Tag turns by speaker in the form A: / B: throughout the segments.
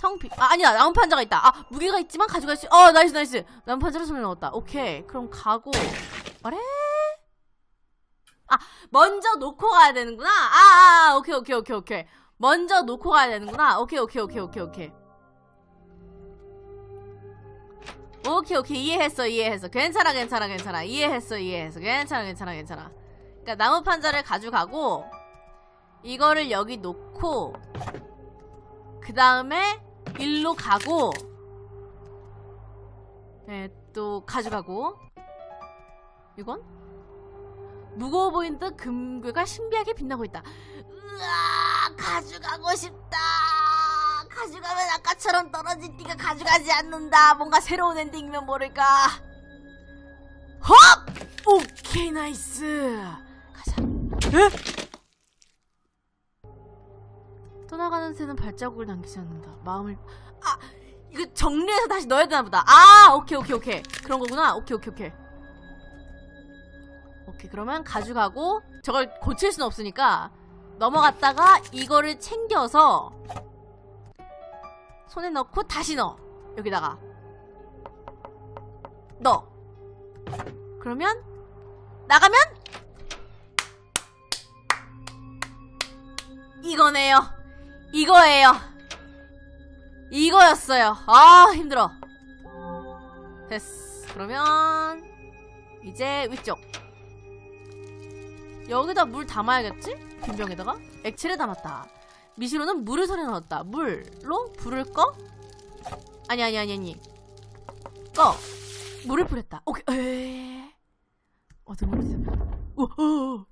A: 텅비 아 아니야 나무 판자가 있다. 아 무게가 있지만 가져갈 수 어 나이스 나이스. 나무 판자를 손에 넣었다. 오케이. 그럼 가고. 어래 아 먼저 놓고 가야 되는구나. 아, 아 오케이 오케이 오케이 오케이. 먼저 놓고 가야 되는구나. 오케이 오케이 오케이 오케이 오케이. 오케이 오케이. 이해했어 이해했어. 괜찮아 괜찮아 괜찮아. 이해했어 이해했어. 괜찮아 괜찮아 괜찮아. 그러니까 나무 판자를 가져가고 이거를 여기 놓고 그 다음에 일로 가고 네, 또 가져가고. 이건? 무거워 보이는 듯 금괴가 신비하게 빛나고 있다. 으아 가져가고 싶다. 가져가면 아까처럼 떨어진 띠가 가져가지 않는다. 뭔가 새로운 엔딩이면 모를까. 헉! 오케이 나이스. 가자. 에? 떠나가는 새는 발자국을 남기지 않는다. 마음을 아 이거 정리해서 다시 넣어야 되나 보다. 아 오케이 오케이 오케이 그런 거구나. 오케이 오케이 오케이. 오케이 그러면 가져가고 저걸 고칠 수는 없으니까 넘어갔다가 이거를 챙겨서 손에 넣고 다시 넣어 여기다가 넣어. 그러면 나가면 이거네요. 이거예요. 이거였어요. 아, 힘들어. 됐어. 그러면, 이제 위쪽. 여기다 물 담아야겠지? 빈병에다가? 액체를 담았다. 미시로는 물을 손에 넣었다. 물로 불을 꺼? 아니, 아니, 아니, 아니. 꺼. 물을 뿌렸다. 오케이. 어, 있어. 오, 오, 오.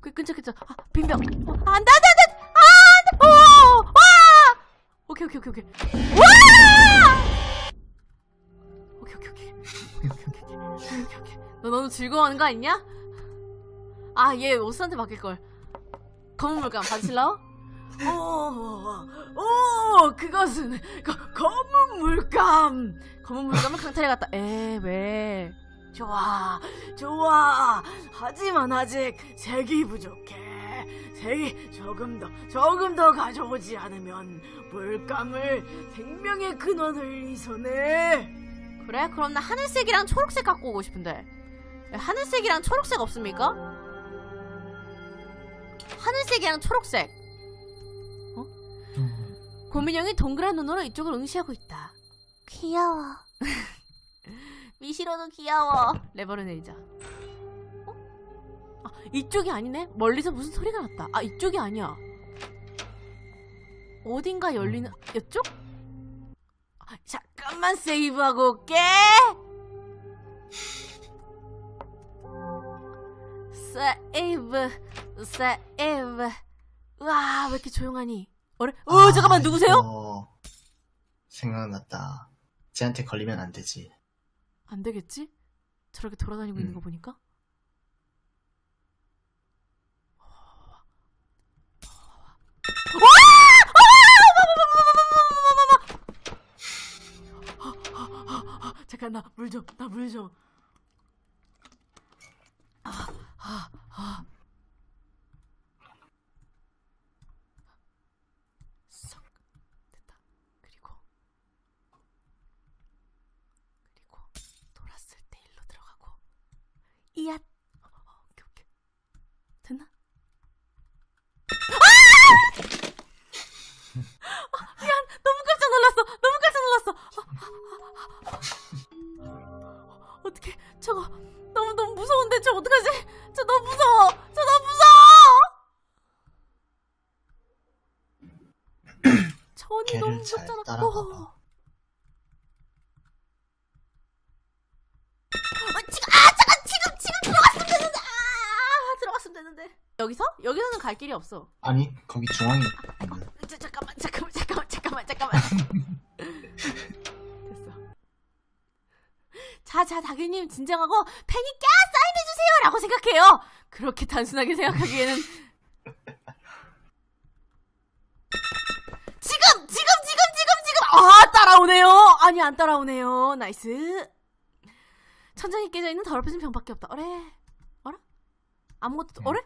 A: 그 근처 아 빈병 어, 아, 안돼 안 돼 안돼 아 안돼 오케이 오케이. 오케이 오케이 오케이. 오케이 오케이 오케이. 오케이 오케이. 너 너무 즐거워하는 거 아니냐? 아, 얘 옷한테 맡길 걸. 검은 물감 받으실라오? 오, 오, 그것은 거, 검은 물감. 검은 물감을 강탈해 갔다. 에, 왜? 좋아, 좋아. 하지만 아직 색이 부족해. 색이 조금 더, 조금 더 가져오지 않으면 물감을 생명의 근원을 이손해. 그래? 그럼 나 하늘색이랑 초록색 갖고 오고 싶은데. 하늘색이랑 초록색 없습니까? 하늘색이랑 초록색. 어? 고민형이 동그란 눈으로 이쪽을 응시하고 있다. 귀여워. 미시로도 귀여워. 레버를 내리자. 이쪽이 아니네? 멀리서 무슨 소리가 났다. 아, 이쪽이 아니야. 어딘가 열리는, 이쪽? 아, 잠깐만 세이브하고 올게! 세이브, 세이브. 우와, 왜 이렇게 조용하니? 어래? 어,
B: 아,
A: 잠깐만, 누구세요?
B: 생각났다. 쟤한테 걸리면 안 되지.
A: 안 되겠지? 저렇게 돌아다니고 있는
B: 음.
A: 거 보니까? 잠깐 나 물 좀, 나 물 좀. 아, 아, 아. 길이 없어.
B: 아니, 거기 중앙에 있는.
A: 자, 잠깐만, 잠깐만, 잠깐만, 잠깐만, 잠깐만. 됐어. 자, 자, 다규님 진정하고 패닉 까 사인해주세요! 라고 생각해요! 그렇게 단순하게 생각하기에는. 지금! 지금, 지금, 지금, 지금! 아, 따라오네요! 아니, 안 따라오네요. 나이스. 천장이 깨져 있는 더럽혀진 병밖에 없다. 어래? 어라? 아무것도,
B: 음.
A: 어래?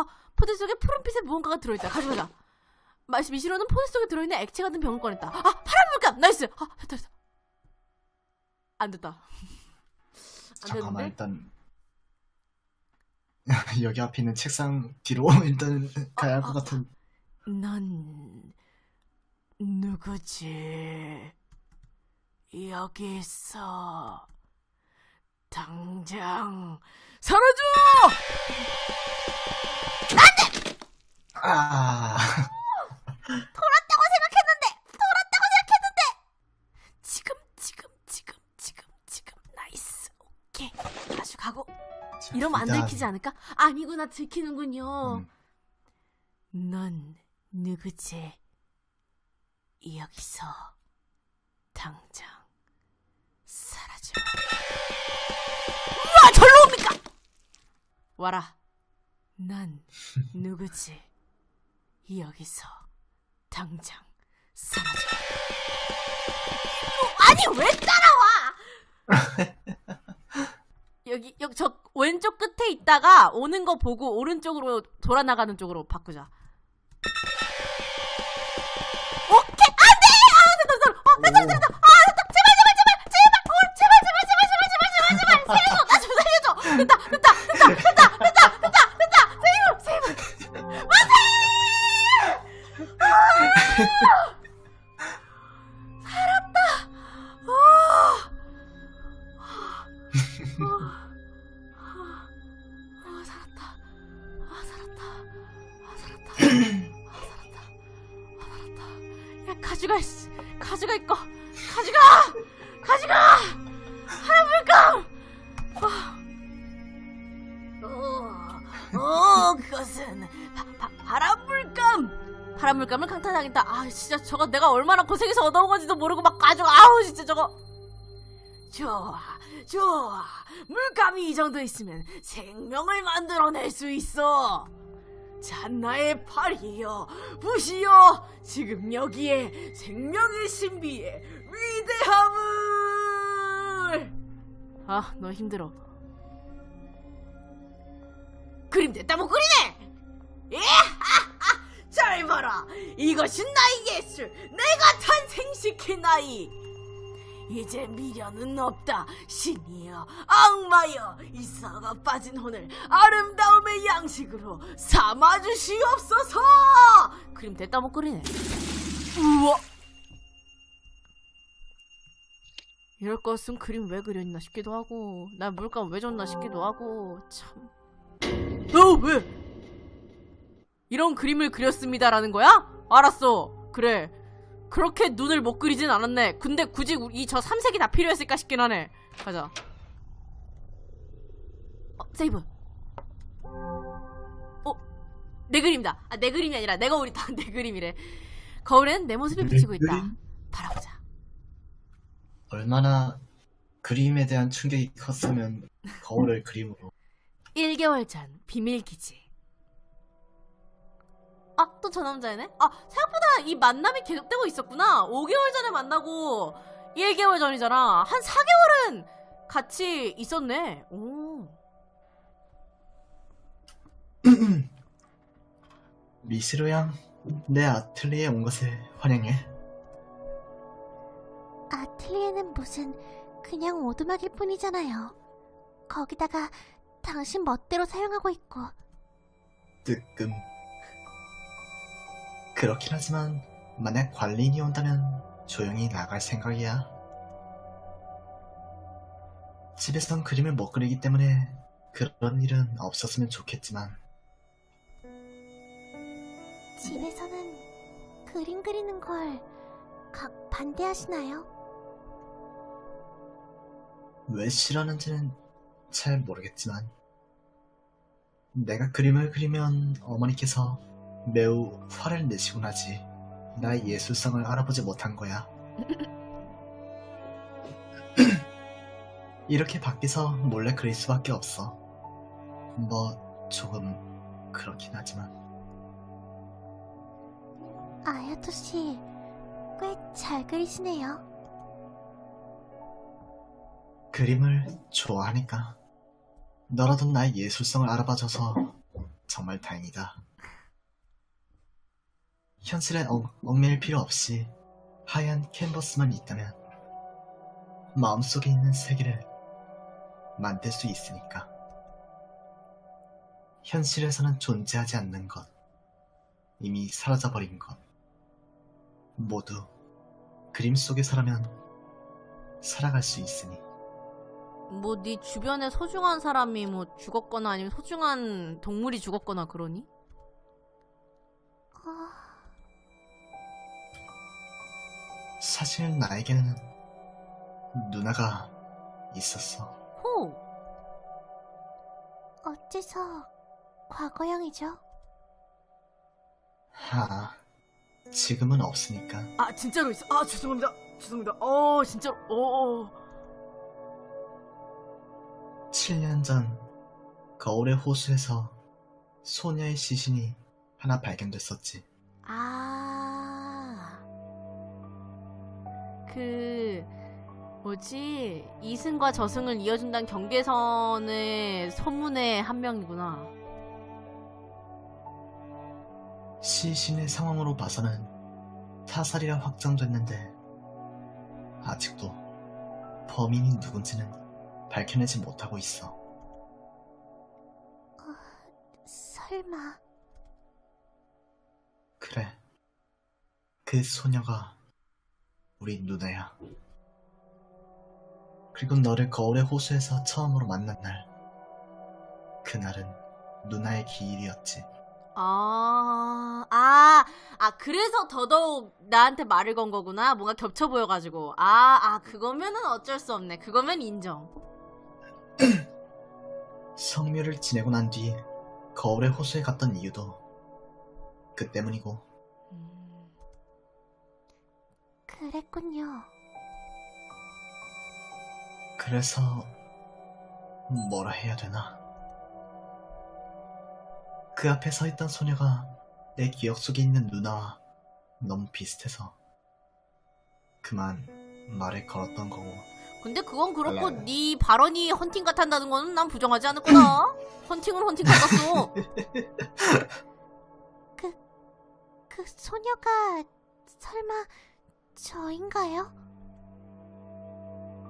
A: 아, 포대 속에 푸른빛의 무언가가 들어있다. 가져가자. 마시 미시로는 포대 속에 들어있는 액체 같은 병을 꺼냈다. 아 파란 물감 나이스. 아 됐다 됐다. 안 됐다. 안
B: 잠깐만
A: 됐는데?
B: 일단 여기 앞에 있는 책상 뒤로 일단 가야 할 것
A: 아,
B: 같은
A: 넌 누구지? 여기 있어. 당장 사라져!
B: 아
A: 지금 지금 지금 지금 지금 나이스 오케이 다시 가고
B: 자,
A: 이러면 안 들키지 않을까? 아니구나 들키는군요.
B: 음,
A: 넌 누구지? 여기서 당장 와라. 넌 누구지? 여기서 당장 사라져. 일로- 아니 왜 따라와? 여기 여기 저 왼쪽 끝에 있다가 오는 거 보고 오른쪽으로 돌아 나가는 쪽으로 바꾸자. 오케이 안돼 아 됐다 됐다 아 됐다 됐다 됐다 아 됐다 제발 제발 제발 제발 어 제발 제발 제발 제발 제발 제발 제발 살려줘 나 좀 살려줘 됐다 됐다 됐다 살았다 아 아, 살았다. 아, 살았다. 아, 살았다. 아, 살았다. 아, 살았다. 야, 가져가, 씨. 가져가, 이거. 가져가! 가져가! 물감을 강탈하겠다. 아, 진짜 저거 내가 얼마나 고생해서 얻어온 건지도 모르고 막 가져가. 아우, 진짜 저거. 좋아, 좋아. 물감이 이 정도 있으면 생명을 만들어낼 수 있어. 잔나의 팔이여, 부시여, 지금 여기에 생명의 신비의 위대함을! 아, 너 힘들어. 그림 됐다 못 그리네! 예! 봐라! 이것이 나의 예술! 내가 탄생시킨 아이! 이제 미련은 없다. 신이여, 악마여, 이 썩어 빠진 혼을 아름다움의 양식으로 삼아주시옵소서! 그림 됐다 못 그리네. 우와! 이럴 거였으면 그림 왜 그렸나 싶기도 하고, 난 물감 왜 줬나 싶기도 하고, 참. 어, 왜? 이런 그림을 그렸습니다라는 거야? 알았어. 그래. 그렇게 눈을 못 그리진 않았네. 근데 굳이 이 저 삼색이 다 필요했을까 싶긴 하네. 가자. 어, 세이브. 어, 내 그림이다. 아, 내 그림이 아니라 내가 우리 다 내 그림이래. 거울엔 내 모습이 비치고 있다.
B: 그림?
A: 바라보자.
B: 얼마나 그림에 대한 충격이 컸으면 거울을 그림으로
A: 1개월 전 비밀 기지. 아, 또 저 남자애네? 아, 생각보다 이 만남이 계속되고 있었구나. 5개월 전에 만나고 1개월 전이잖아. 한 4개월은 같이 있었네. 오.
B: 미시로 양, 내 아틀리에 온 것을 환영해.
C: 아틀리에는 무슨 그냥 오두막일 뿐이잖아요. 거기다가 당신 멋대로 사용하고 있고
B: 뜨끔. 그렇긴 하지만 만약 관리인이 온다면 조용히 나갈 생각이야. 집에선 그림을 못 그리기 때문에 그런 일은 없었으면 좋겠지만
C: 집에서는 그림 그리는 걸 각 반대하시나요?
B: 왜 싫어하는지는 잘 모르겠지만 내가 그림을 그리면 어머니께서 매우 화를 내시곤 하지. 나의 예술성을 알아보지 못한 거야. 이렇게 밖에서 몰래 그릴 수밖에 없어. 뭐 조금 그렇긴 하지만
C: 아야토 씨, 꽤 잘 그리시네요.
B: 그림을 좋아하니까 너라도 나의 예술성을 알아봐줘서 정말 다행이다. 현실에 얽, 얽매일 필요 없이 하얀 캔버스만 있다면 마음속에 있는 세계를 만들 수 있으니까. 현실에서는 존재하지 않는 것, 이미 사라져버린 것, 모두 그림 속에서라면 살아갈 수 있으니.
A: 뭐 네 주변에 소중한 사람이 뭐 죽었거나 아니면 소중한 동물이 죽었거나 그러니?
C: 어,
B: 사실 나에게는 누나가 있었어.
A: 호!
C: 어째서 과거형이죠?
B: 아, 지금은 없으니까.
A: 아 진짜로 있어. 아 죄송합니다. 죄송합니다. 어 진짜로. 어. 어.
B: 7년 전 거울의 호수에서 소녀의 시신이 하나 발견됐었지.
A: 아. 그 뭐지 이승과 저승을 이어준다는 경계선의 소문의 한 명이구나.
B: 시신의 상황으로 봐서는 타살이라 확정됐는데 아직도 범인이 누군지는 밝혀내지 못하고 있어.
C: 설마
B: 그래. 그 소녀가 우리 누나야. 그리고 너를 거울의 호수에서 처음으로 만난 날. 그날은 누나의 기일이었지.
A: 아, 아, 아, 그래서 더더욱 나한테 말을 건 거구나. 뭔가 겹쳐 보여가지고. 아, 아, 그거면은 어쩔 수 없네. 그거면 인정.
B: 성묘를 지내고 난 뒤 거울의 호수에 갔던 이유도 그 때문이고
C: 그랬군요.
B: 그래서 뭐라 해야 되나 그 앞에 서 있던 소녀가 내 기억 속에 있는 누나와 너무 비슷해서 그만 말을 걸었던 거고
A: 근데 그건 그렇고,
B: 알라요.
A: 네 발언이 헌팅 같았다는 거는 난 부정하지 않을 거다. 헌팅은 헌팅 같았어.
C: 그 소녀가 설마 저인가요?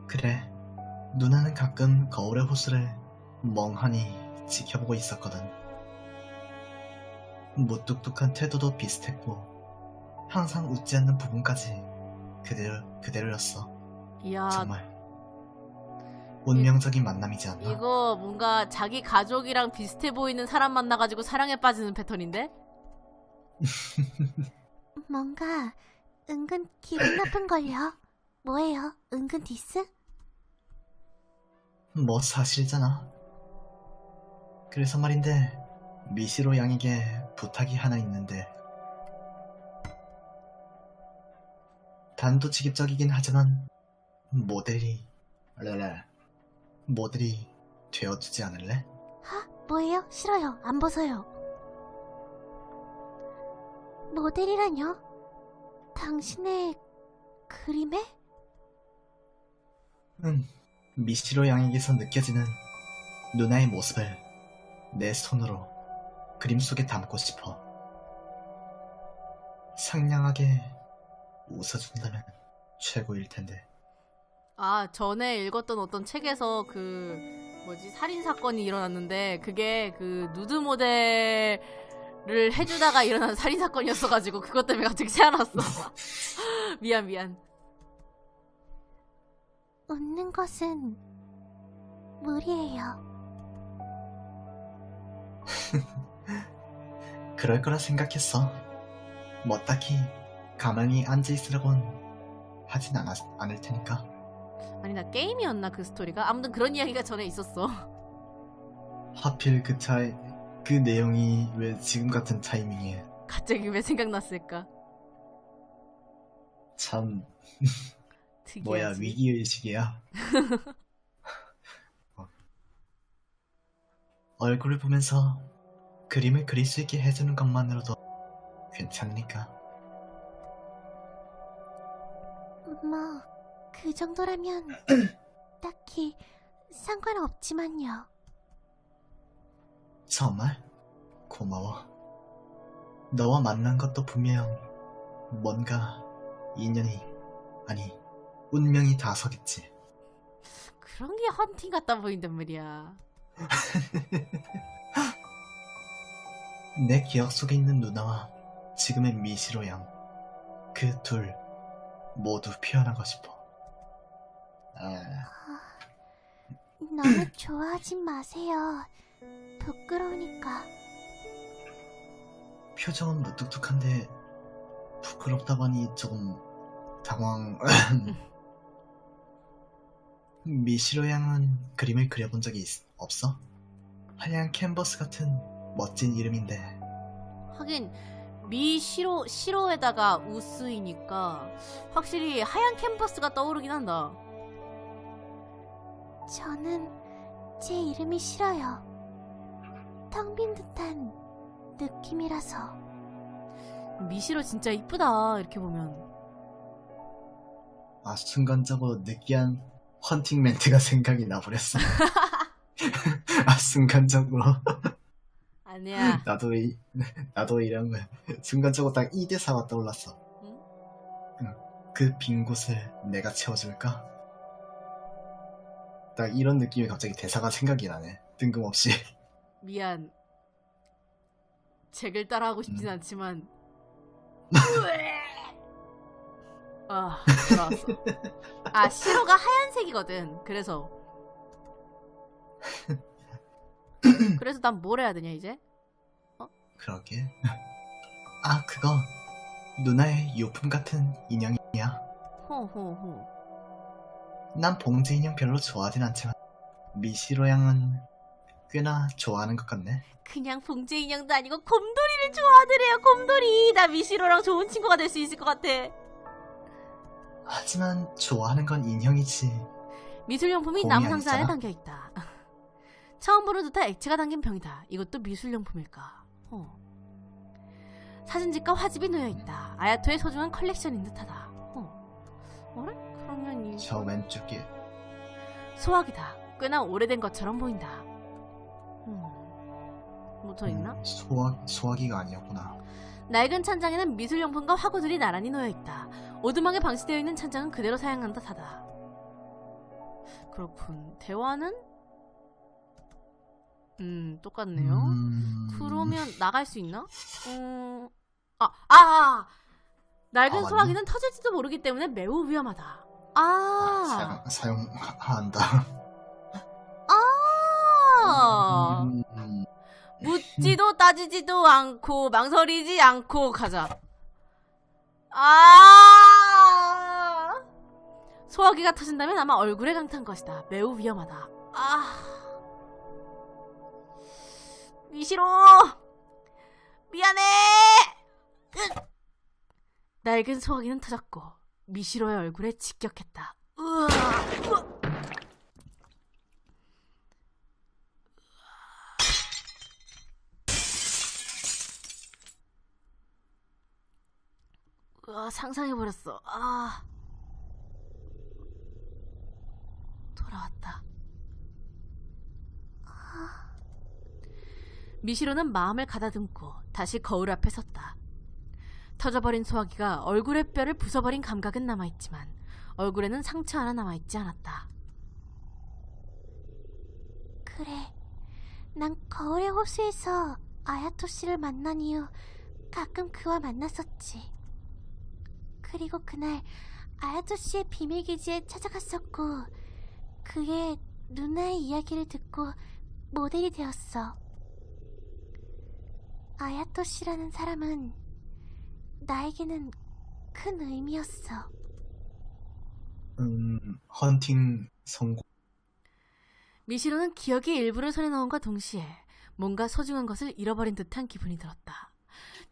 B: 그래 누나는 가끔 거울의 호수를 멍하니 지켜보고 있었거든 무뚝뚝한 태도도 비슷했고 항상 웃지 않는 부분까지 그대로, 그대로였어
A: 이야,
B: 정말 운명적인 만남이지 않나?
A: 이거 뭔가 자기 가족이랑 비슷해 보이는 사람 만나가지고 사랑에 빠지는 패턴인데?
C: 뭔가 은근 기분 나쁜걸요. 뭐예요? 은근 디스?
B: 뭐 사실이잖아. 그래서 말인데 미시로 양에게 부탁이 하나 있는데 단도직입적이긴 하지만 모델이 랄라 모델이 되어주지 않을래?
C: 하? 뭐예요? 싫어요. 안 벗어요. 모델이라뇨? 당신의 그림에?
B: 응. 미시로 양에게서 느껴지는 누나의 모습을 내 손으로 그림 속에 담고 싶어. 상냥하게 웃어준다면 최고일 텐데.
A: 아, 전에 읽었던 어떤 책에서 그, 뭐지, 살인 사건이 일어났는데, 그게 그, 누드 모델 을 해주다가 일어난 살인 사건이었어가지고, 그것 때문에 갑자기 생각났어. 미안, 미안.
C: 웃는 것은 무리예요.
B: 그럴 거라 생각했어. 뭐 딱히 가만히 앉아 있으라곤 하진 않았, 않을 테니까.
A: 아니, 나 게임이었나, 그 스토리가? 아무튼 그런 이야기가 전에 있었어.
B: 하필 그 차이, 그 내용이 왜 지금 같은 타이밍에
A: 갑자기 왜 생각났을까?
B: 참
A: 특이하지.
B: 뭐야 위기의식이야. 어. 얼굴을 보면서 그림을 그릴 수 있게 해주는 것만으로도 괜찮으니까.
C: 뭐, 그 정도라면 딱히 상관없지만요.
B: 정말 고마워. 너와 만난 것도 분명 뭔가 인연이 아니 운명이 닿아서겠지.
A: 그런 게 헌팅 같다 보인단 말이야.
B: 내 기억 속에 있는 누나와 지금의 미시로 양. 그 둘 모두 표현하고 싶어. 아,
C: 너무 좋아하지 마세요. 부끄러우니까.
B: 표정은 무뚝뚝한데 부끄럽다고 하니 조금 당황. 미시로 양은 그림을 그려본 적이 있- 없어? 하얀 캔버스 같은 멋진 이름인데
A: 하긴 미시로 시로에다가 우스이니까 확실히 하얀 캔버스가 떠오르긴 한다.
C: 저는 제 이름이 싫어요. 텅 빈 듯한 느낌이라서.
A: 미시로 진짜 이쁘다 이렇게 보면.
B: 아 순간적으로 느끼한 헌팅 멘트가 생각이 나버렸어. 아 순간적으로
A: 아니야.
B: 나도 이 나도 이런 거 순간적으로 딱 이 대사가 떠올랐어.
A: 응?
B: 그 빈 곳을 내가 채워줄까? 딱 이런 느낌이 갑자기 대사가 생각이 나네. 뜬금없이.
A: 미안. 잭을 따라하고 싶진
B: 음.
A: 않지만. 아, 돌아왔어. 아, 시로가 하얀색이거든. 그래서. 그래서 난 뭘 해야 되냐, 이제?
B: 그러게. 아 그거 누나의 요품 같은 인형이야.
A: 호호호.
B: 난 봉제 인형 별로 좋아하진 않지만 미시로 양은 꽤나 좋아하는 것 같네.
A: 그냥 봉제 인형도 아니고 곰돌이를 좋아하더래요, 곰돌이. 나 미시로랑 좋은 친구가 될 수 있을 것 같아.
B: 하지만 좋아하는 건 인형이지.
A: 미술용품이
B: 곰이
A: 나무 상자 안에
B: 아니잖아.
A: 담겨 있다. 처음 보는 듯한 액체가 담긴 병이다. 이것도 미술용품일까? 어. 사진집과 화집이 놓여 있다. 아야토의 소중한 컬렉션인 듯하다. 어. 어래? 그러면 이
B: 저 왼쪽 길.
A: 소화기다. 꽤나 오래된 것처럼 보인다. 음. 뭐더 있나?
B: 음, 소화 소화기가 아니었구나.
A: 낡은 찬장에는 미술용품과 화구들이 나란히 놓여 있다. 오두막에 방치되어 있는 찬장은 그대로 사용한 듯하다. 그렇군. 대화는 음 똑같네요.
B: 음,
A: 그러면 나갈 수 있나? 음, 아, 아, 아! 낡은
B: 아.
A: 소화기는 터질지도 모르기 때문에 매우 위험하다. 아,
B: 사용 사용한다.
A: 아,
B: 음,
A: 묻지도 따지지도 않고 망설이지 않고 가자. 아, 소화기가 터진다면 아마 얼굴에 강탄 것이다. 매우 위험하다. 아, 미시로 미안해. 으. 낡은 소화기는 터졌고 미시로의 얼굴에 직격했다. 으아, 으아. 아, 상상해버렸어. 아. 돌아왔다. 미시로는 마음을 가다듬고 다시 거울 앞에 섰다. 터져버린 소화기가 얼굴의 뼈를 부숴버린 감각은 남아있지만 얼굴에는 상처 하나 남아있지 않았다.
C: 그래. 난 거울의 호수에서 아야토 씨를 만난 이후 가끔 그와 만났었지. 그리고 그날 아야토 씨의 비밀 기지에 찾아갔었고 그의 누나의 이야기를 듣고 모델이 되었어. 아야토 씨라는 사람은 나에게는 큰 의미였어.
B: 음, 헌팅 성공.
A: 미시로는 기억의 일부를 손에 넣은과 동시에 뭔가 소중한 것을 잃어버린 듯한 기분이 들었다.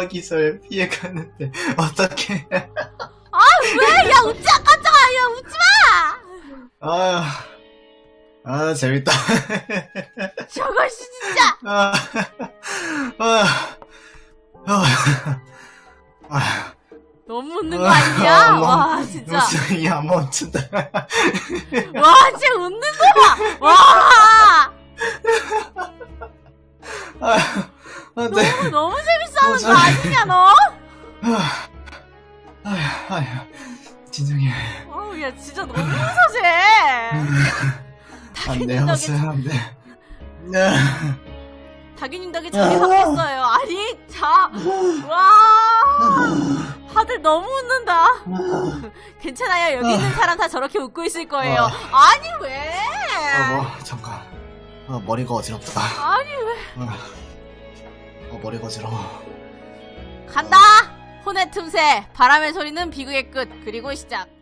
A: 거
B: 기절 피해가는데 어떡해.
A: 왜? 야 웃지 마 깜짝아! 야 웃지 마!
B: 아, 아 재밌다.
A: 저것이 진짜!
B: 아, 아, 아, 아,
A: 너무 웃는 거 아니야?
B: 아,
A: 와
B: 멈-
A: 진짜.
B: 웃음이 안 멈춘다.
A: 와 진짜 웃는 거 봐 와!
B: 아, 안 돼.
A: 너무 너무 재밌 어, 거 아니냐 너?
B: 아, 아, 아, 진정해.
A: 어우 야 진짜 너무
B: 쟤안 돼,
A: 덕에
B: 허스, 안 돼. 아,
A: 다균님 덕에 자리 바뀌었어요 아니 자와 다들 너무 웃는다 괜찮아요 여기 있는 사람 다 저렇게 웃고 있을 거예요
B: 어.
A: 아니 왜
B: 어, 뭐, 잠깐. 어, 머리가 어지럽다.
A: 아니 왜
B: 어, 어, 머리가 어지러워.
A: 간다! 혼의 틈새 바람의 소리는 비극의 끝. 그리고 시작